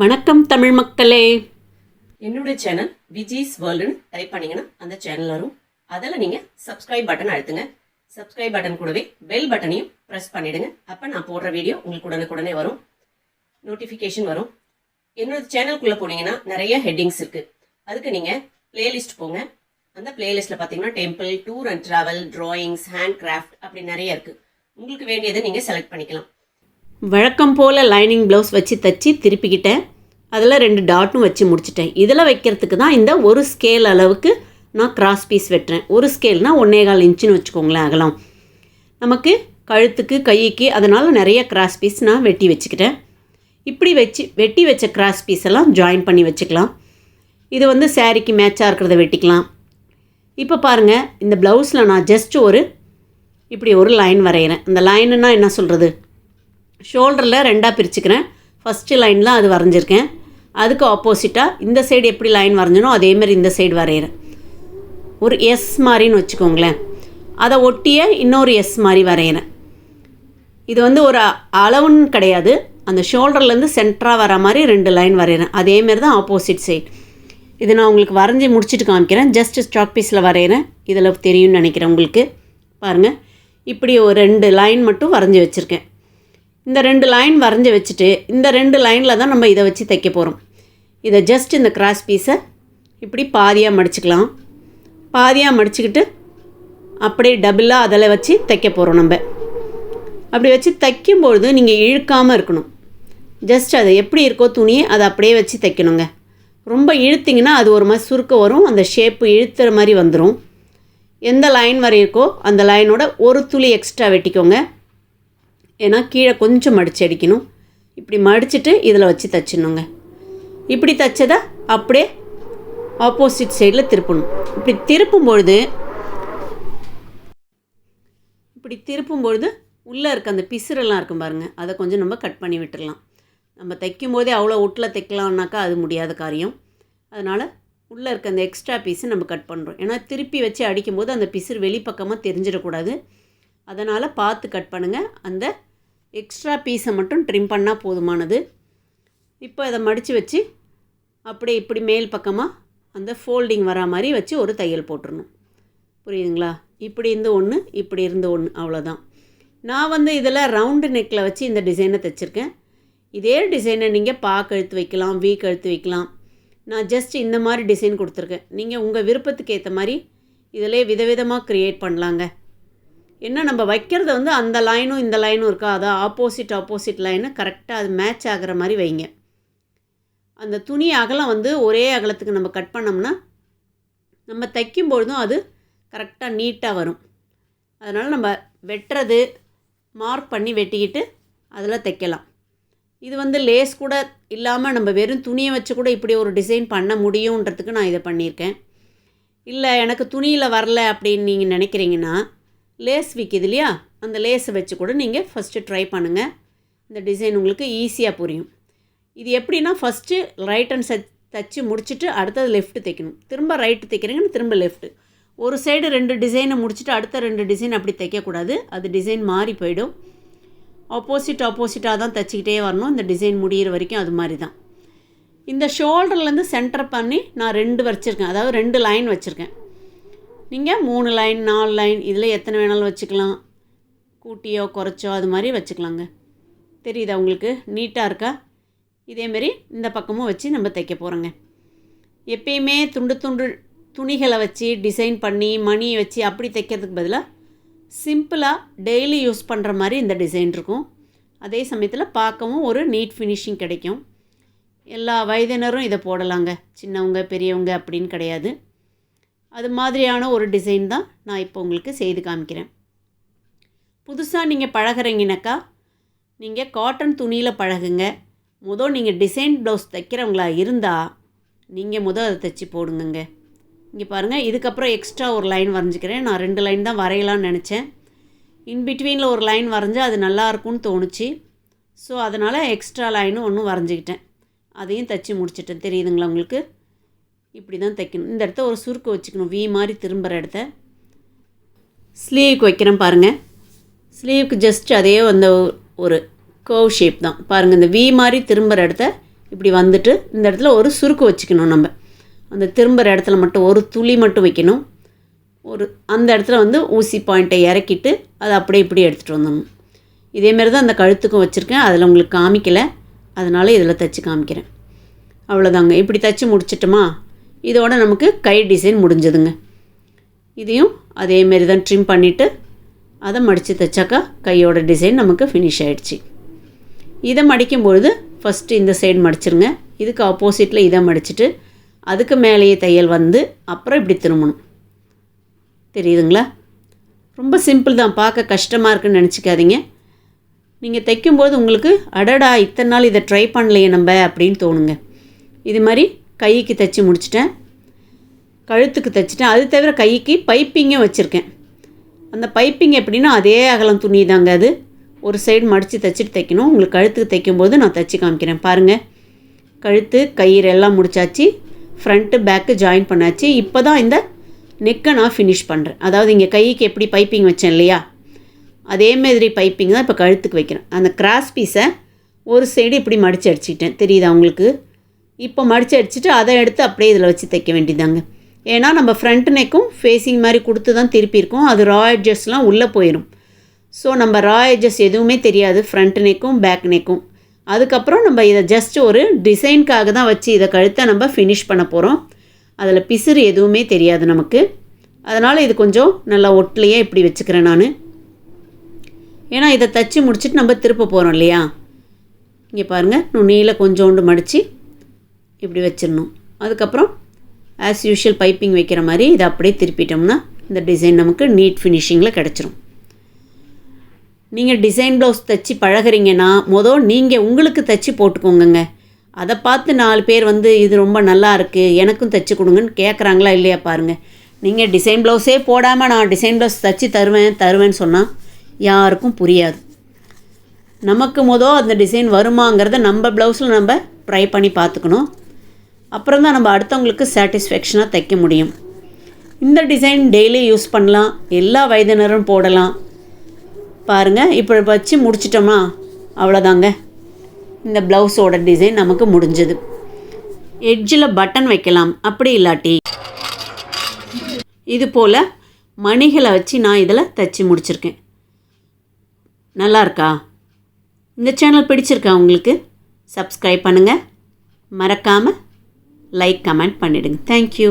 வணக்கம் தமிழ் மக்களே. என்னோட சேனல் விஜிஸ் வேர்ல்டுன்னு டைப் பண்ணீங்கன்னா அந்த சேனல் வரும். அதில் நீங்கள் சப்ஸ்கிரைப் பட்டன் அழுத்துங்க. சப்ஸ்கிரைப் பட்டன் கூடவே பெல் பட்டனையும் ப்ரெஸ் பண்ணிடுங்க. அப்போ நான் போடுற வீடியோ உங்களுக்கு உடனுக்குடனே வரும். நோட்டிஃபிகேஷன் வரும். என்னோட சேனலுக்குள்ளே போனீங்கன்னா நிறைய ஹெட்டிங்ஸ் இருக்குது அதுக்கு நீங்கள் பிளேலிஸ்ட் போங்க. அந்த பிளேலிஸ்ட்டில் பார்த்தீங்கன்னா temple tour and travel drawings hand craft அப்படி நிறைய இருக்குது உங்களுக்கு வேண்டியதை நீங்கள் செலக்ட் பண்ணிக்கலாம். வழக்கம் போல் லைனிங் ப்ளவுஸ் வச்சு தச்சு திருப்பிக்கிட்டேன். அதில் ரெண்டு டாட்டும் வச்சு முடிச்சிட்டேன். இதில் வைக்கிறதுக்கு தான் இந்த ஒரு ஸ்கேல் அளவுக்கு நான் கிராஸ் பீஸ் வெட்டுறேன். ஒரு ஸ்கேல்னால் ஒன்றே கால் இன்ச்சுன்னு வச்சுக்கோங்களேன் அகலம். நமக்கு கழுத்துக்கு கைக்கு அதனால் நிறைய கிராஸ் பீஸ் நான் வெட்டி வச்சுக்கிட்டேன். இப்படி வச்சு வெட்டி வச்ச கிராஸ் பீஸ் எல்லாம் ஜாயின் பண்ணி வச்சுக்கலாம். இது வந்து சேரீக்கு மேட்சாக இருக்கிறத வெட்டிக்கலாம். இப்போ பாருங்கள் இந்த ப்ளவுஸில் நான் ஜஸ்ட் ஒரு இப்படி ஒரு லைன் வரைகிறேன் அந்த லைனுன்னா என்ன சொல்கிறது ஷோல்டரில் ரெண்டாக பிரிச்சுக்கிறேன். ஃபஸ்ட்டு லைன் தான் அது வரைஞ்சிருக்கேன். அதுக்கு ஆப்போசிட்டாக இந்த சைடு எப்படி லைன் வரைஞ்சனோ அதேமாதிரி இந்த சைடு வரைகிறேன். ஒரு எஸ் மாதிரின்னு வச்சுக்கோங்களேன். அதை ஒட்டிய இன்னொரு எஸ் மாதிரி வரைகிறேன். இது வந்து ஒரு அளவுன்னு கிடையாது. அந்த ஷோல்டர்லேருந்து சென்டராக வர மாதிரி ரெண்டு லைன் வரைகிறேன். அதேமாரி தான் ஆப்போசிட் சைடு இது நான் உங்களுக்கு வரைஞ்சி முடிச்சுட்டு காமிக்கிறேன். ஜஸ்ட் ஸ்டாக் பீஸில் வரைகிறேன். இதில் தெரியும்னு நினைக்கிறேன் உங்களுக்கு. பாருங்கள் இப்படி ஒரு ரெண்டு லைன் மட்டும் வரைஞ்சி வச்சுருக்கேன். இந்த ரெண்டு லைன் வரைஞ்சி வச்சுட்டு இந்த ரெண்டு லைனில் தான் நம்ம இதை வச்சு தைக்க போகிறோம் இதை ஜஸ்ட் இந்த கிராஸ் பீஸை இப்படி பாதியாக மடிச்சுக்கலாம். பாதியாக மடிச்சுக்கிட்டு அப்படியே டபுளாக அதில் வச்சு தைக்க போகிறோம் நம்ம. அப்படி வச்சு தைக்கும்பொழுது நீங்கள் இழுக்காமல் இருக்கணும். ஜஸ்ட் அது எப்படி இருக்கோ துணியை அதை அப்படியே வச்சு தைக்கணுங்க. ரொம்ப இழுத்திங்கன்னா அது ஒரு மாதிரி சுருக்க வரும் அந்த ஷேப்பு இழுத்துற மாதிரி வந்துடும் எந்த லைன் வரை இருக்கோ அந்த லைனோட ஒரு துளி எக்ஸ்ட்ரா வெட்டிக்கோங்க. ஏன்னா கீழே கொஞ்சம் மடித்து அடிக்கணும். இப்படி மடிச்சுட்டு இதில் வச்சு தச்சிடணுங்க. இப்படி தைச்சதை அப்படியே ஆப்போசிட் சைடில் திருப்பணும். இப்படி திருப்பும் பொழுது இப்படி திருப்பும் பொழுது உள்ளே இருக்க அந்த பிசுறெல்லாம் இருக்கும் பாருங்கள் அதை கொஞ்சம் நம்ம கட் பண்ணி விட்டுடலாம். நம்ம தைக்கும் போதே அவ்வளோ ஒட்டில் தைக்கலாம்னாக்கா அது முடியாத காரியம். அதனால் உள்ளே இருக்க அந்த எக்ஸ்ட்ரா பீஸை நம்ம கட் பண்ணுறோம். ஏன்னா திருப்பி வச்சு அடிக்கும்போது அந்த பிசுறு வெளிப்பக்கமாக தெரிஞ்சிடக்கூடாது. அதனால் பார்த்து கட் பண்ணுங்கள் அந்த எக்ஸ்ட்ரா பீஸை மட்டும் ட்ரிம் பண்ணால் போதுமானது. இப்போ இதை மடித்து வச்சு அப்படியே இப்படி மேல் பக்கமாக அந்த ஃபோல்டிங் வரா மாதிரி வச்சு ஒரு தையல் போட்டுடணும் புரியுதுங்களா? இப்படி இருந்து ஒன்று இப்படி இருந்து ஒன்று அவ்வளோதான் நான் வந்து இதில் ரவுண்டு நெக்கில் வச்சு இந்த டிசைனை தைச்சிருக்கேன். இதே டிசைனை நீங்கள் பா கழுத்து வைக்கலாம் வீ கழுத்து வைக்கலாம். நான் ஜஸ்ட் இந்த மாதிரி டிசைன் கொடுத்துருக்கேன். நீங்கள் உங்கள் விருப்பத்துக்கு ஏற்ற மாதிரி இதிலே விதவிதமாக க்ரியேட் பண்ணலாங்க. என்ன நம்ம வைக்கிறத வந்து அந்த லைனும் இந்த லைனும் இருக்கா? அதான் ஆப்போசிட் ஆப்போசிட் லைனு கரெக்டாக அது மேட்ச் ஆகிற மாதிரி வைங்க. அந்த துணி அகலம் வந்து ஒரே அகலத்துக்கு நம்ம கட் பண்ணோம்னா நம்ம தைக்கும் பொழுதும் அது கரெக்டாக நீட்டாக வரும். அதனால் நம்ம வெட்டுறது மார்க் பண்ணி வெட்டிக்கிட்டு அதில் தைக்கலாம். இது வந்து லேஸ் கூட இல்லாமல் நம்ம வெறும் துணியை வச்சு கூட இப்படி ஒரு டிசைன் பண்ண முடியுன்றதுக்கு நான் இதை பண்ணியிருக்கேன். இல்லை எனக்கு துணியில் வரல அப்படின்னு நீங்கள் நினைக்கிறீங்கன்னா லேஸ் விற்கிது இல்லையா? அந்த லேஸை வச்சு கூட நீங்கள் ஃபஸ்ட்டு ட்ரை பண்ணுங்கள் இந்த டிசைன் உங்களுக்கு ஈஸியாக புரியும். இது எப்படின்னா ஃபஸ்ட்டு ரைட் அண்ட் சச் தச்சு முடிச்சுட்டு அடுத்தது லெஃப்ட்டு தைக்கணும். திரும்ப ரைட்டு தைக்கிறீங்கன்னு திரும்ப லெஃப்ட்டு ஒரு சைடு ரெண்டு டிசைனை முடிச்சுட்டு அடுத்த ரெண்டு டிசைன் அப்படி தைக்கக்கூடாது. அது டிசைன் மாறி போயிடும். ஆப்போசிட் ஆப்போசிட்டாக தான் தைச்சிக்கிட்டே வரணும். இந்த டிசைன் முடியிற வரைக்கும் அது மாதிரி தான். இந்த ஷோல்டர்லேருந்து சென்டர் பண்ணி நான் ரெண்டு வச்சுருக்கேன். அதாவது ரெண்டு லைன் வச்சுருக்கேன். நீங்கள் மூணு லைன் நாலு லைன் இதில் எத்தனை வேணாலும் வச்சுக்கலாம். கூட்டியோ குறைச்சோ அது மாதிரி வச்சுக்கலாங்க. தெரியுதா உங்களுக்கு? நீட்டாக இருக்கா? இதேமாரி இந்த பக்கமும் வச்சு நம்ம தைக்க போகிறோங்க எப்பயுமே துண்டு துண்டு துணிகளை வச்சு டிசைன் பண்ணி மணி வச்சு அப்படி தைக்கிறதுக்கு பதிலாக சிம்பிளாக டெய்லி யூஸ் பண்ணுற மாதிரி இந்த டிசைன் இருக்கும். அதே சமயத்தில் பார்க்கவும் ஒரு நீட் ஃபினிஷிங் கிடைக்கும். எல்லா வயதினரும் இதை போடலாங்க. சின்னவங்க பெரியவங்க அப்படின்னு கிடையாது. அது மாதிரியான ஒரு டிசைன் தான் நான் இப்போ உங்களுக்கு செய்து காமிக்கிறேன். புதுசாக நீங்கள் பழகுறீங்கனாக்கா நீங்கள் காட்டன் துணியில் பழகுங்க. முதல் நீங்கள் டிசைன் ப்ளவுஸ் தைக்கிறவங்களா இருந்தால் நீங்கள் முதல் அதை தைச்சி போடுங்கங்க. இங்கே பாருங்கள் இதுக்கப்புறம் எக்ஸ்ட்ரா ஒரு லைன் வரைஞ்சிக்கிறேன். நான் ரெண்டு லைன் தான் வரையலாம்னு நினச்சேன். இன் பிட்வீனில் ஒரு லைன் வரைஞ்சால் அது நல்லாயிருக்கும்னு தோணுச்சு. ஸோ அதனால் எக்ஸ்ட்ரா லைனும் ஒன்றும் வரைஞ்சிக்கிட்டேன். அதையும் தைச்சி முடிச்சிட்டேன். தெரியுதுங்களா உங்களுக்கு? இப்படி தான் தைக்கணும். இந்த இடத்த ஒரு சுருக்கு வச்சுக்கணும். வி மாதிரி திரும்புகிற இடத்த. ஸ்லீவுக்கு வைக்கிறேன் பாருங்கள் ஸ்லீவுக்கு ஜஸ்ட் அதே அந்த ஒரு கர்வ் ஷேப் தான். பாருங்கள் இந்த வி மாதிரி திரும்புகிற இடத்த இப்படி வந்துட்டு இந்த இடத்துல ஒரு சுருக்கு வச்சுக்கணும் நம்ம. அந்த திரும்புகிற இடத்துல மட்டும் ஒரு துளி மட்டும் வைக்கணும். ஒரு அந்த இடத்துல வந்து ஊசி பாயிண்ட்டை இறக்கிட்டு அதை அப்படியே இப்படி எடுத்துகிட்டு வந்துடணும். இதேமாரி தான் அந்த கழுத்துக்கும் வச்சுருக்கேன். அதில் உங்களுக்கு காமிக்கலை. அதனால் இதில் தைச்சி காமிக்கிறேன். அவ்வளோதாங்க இப்படி தைச்சி முடிச்சிட்டோமா? இதோட நமக்கு கை டிசைன் முடிஞ்சதுங்க. இதையும் அதேமாரி தான் ட்ரிம் பண்ணிவிட்டு அதை மடித்து தைச்சாக்கா கையோட டிசைன் நமக்கு ஃபினிஷ் ஆகிடுச்சு இதை மடிக்கும்பொழுது ஃபஸ்ட்டு இந்த சைடு மடிச்சிருங்க. இதுக்கு ஆப்போசிட்டில் இதை மடிச்சிட்டு அதுக்கு மேலேயே தையல் வந்து அப்புறம் இப்படி திரும்பணும். தெரியுதுங்களா? ரொம்ப சிம்பிள் தான். பார்க்க கஷ்டமாக இருக்குன்னு நினச்சிக்காதீங்க. நீங்கள் தைக்கும்போது உங்களுக்கு அடடா இத்தனை நாள் இதை ட்ரை பண்ணலையே நம்ம அப்படின்னு தோணுங்க. இது மாதிரி கைக்கு தைச்சி முடிச்சிட்டேன். கழுத்துக்கு தைச்சிட்டேன். அது தவிர கைக்கு பைப்பிங்கும் வச்சுருக்கேன். அந்த பைப்பிங் எப்படின்னா அதே அகலம் துணி தாங்க அது. ஒரு சைடு மடித்து தைச்சிட்டு தைக்கணும். உங்களுக்கு கழுத்துக்கு தைக்கும்போது நான் தைச்சி காமிக்கிறேன். பாருங்கள் கழுத்து கயிறு எல்லாம் முடிச்சாச்சு. ஃப்ரண்ட்டு பேக்கு ஜாயின் பண்ணாச்சு. இப்போ தான் இந்த நெக்கை நான் ஃபினிஷ் பண்ணுறேன் அதாவது இங்கே கைக்கு எப்படி பைப்பிங் வச்சேன் இல்லையா? அதே மாதிரி பைப்பிங் தான் இப்போ கழுத்துக்கு வைக்கிறேன். அந்த கிராஸ் பீஸை ஒரு சைடு இப்படி மடித்து அடிச்சுக்கிட்டேன். தெரியுதா உங்களுக்கு? இப்போ மடித்து அடிச்சுட்டு அதை எடுத்து அப்படியே இதில் வச்சு தைக்க வேண்டியதாங்க. ஏன்னா நம்ம ஃப்ரண்ட் நெக்கும் ஃபேஸிங் மாதிரி கொடுத்து தான் திருப்பியிருக்கோம். அது ரா எட்ஜஸ்லாம் உள்ளே போயிடும் ஸோ நம்ம ரா எட்ஜஸ் எதுவுமே தெரியாது. ஃப்ரண்ட் நெக்கும் பேக் நெக்கும் அதுக்கப்புறம் நம்ம இதை ஜஸ்ட் ஒரு டிசைனுக்காக தான் வச்சு இதை கழுத்தை நம்ம ஃபினிஷ் பண்ண போகிறோம் அதில் பிசுறு எதுவுமே தெரியாது நமக்கு. அதனால் இது கொஞ்சம் நல்லா ஒட்டிலையே இப்படி வச்சுக்கிறேன் நான். ஏன்னா இதை தச்சு முடிச்சுட்டு நம்ம திருப்ப போகிறோம் இல்லையா? இங்கே பாருங்கள் நுண்ணியில் கொஞ்சோண்டு மடித்து இப்படி வச்சிடணும். அதுக்கப்புறம் ஆஸ் யூஷுவல் பைப்பிங் வைக்கிற மாதிரி இதை அப்படியே திருப்பிட்டோம்னா இந்த டிசைன் நமக்கு நீட் ஃபினிஷிங்கில் கிடச்சிரும். நீங்கள் டிசைன் ப்ளவுஸ் தைச்சி பழகிறீங்கன்னா மொதல் நீங்கள் உங்களுக்கு தைச்சி போட்டுக்கோங்கங்க. அதை பார்த்து நாலு பேர் வந்து இது ரொம்ப நல்லா இருக்குது எனக்கும் தைச்சி கொடுங்கன்னு கேட்குறாங்களா இல்லையா பாருங்கள் நீங்கள் டிசைன் ப்ளவுஸே போடாமல் நான் டிசைன் ப்ளவுஸ் தைச்சி தருவேன் தருவேன்னு சொன்னால் யாருக்கும் புரியாது. நமக்கு மொதல் அந்த டிசைன் வருமாங்கிறத நம்ம ப்ளவுஸில் நம்ம ட்ரை பண்ணி பார்த்துக்கணும். அப்புறம் தான் நம்ம அடுத்தவங்களுக்கு சாட்டிஸ்ஃபேக்ஷனாக தைக்க முடியும். இந்த டிசைன் டெய்லி யூஸ் பண்ணலாம். எல்லா வயதினரும் போடலாம். பாருங்கள் இப்போ வச்சு முடிச்சிட்டோமா? அவ்வளோதாங்க இந்த ப்ளவுஸோட டிசைன் நமக்கு முடிஞ்சது. எட்ஜில் பட்டன் வைக்கலாம். அப்படி இல்லாட்டி இது போல் மணிகளை வச்சு நான் இதில் தைச்சி முடிச்சிருக்கேன். நல்லா இருக்கா? இந்த சேனல் பிடிச்சிருக்கா உங்களுக்கு? சப்ஸ்கிரைப் பண்ணுங்கள் மறக்காமல் லைக் கமெண்ட் பண்ணிவிடுங்க தேங்க்யூ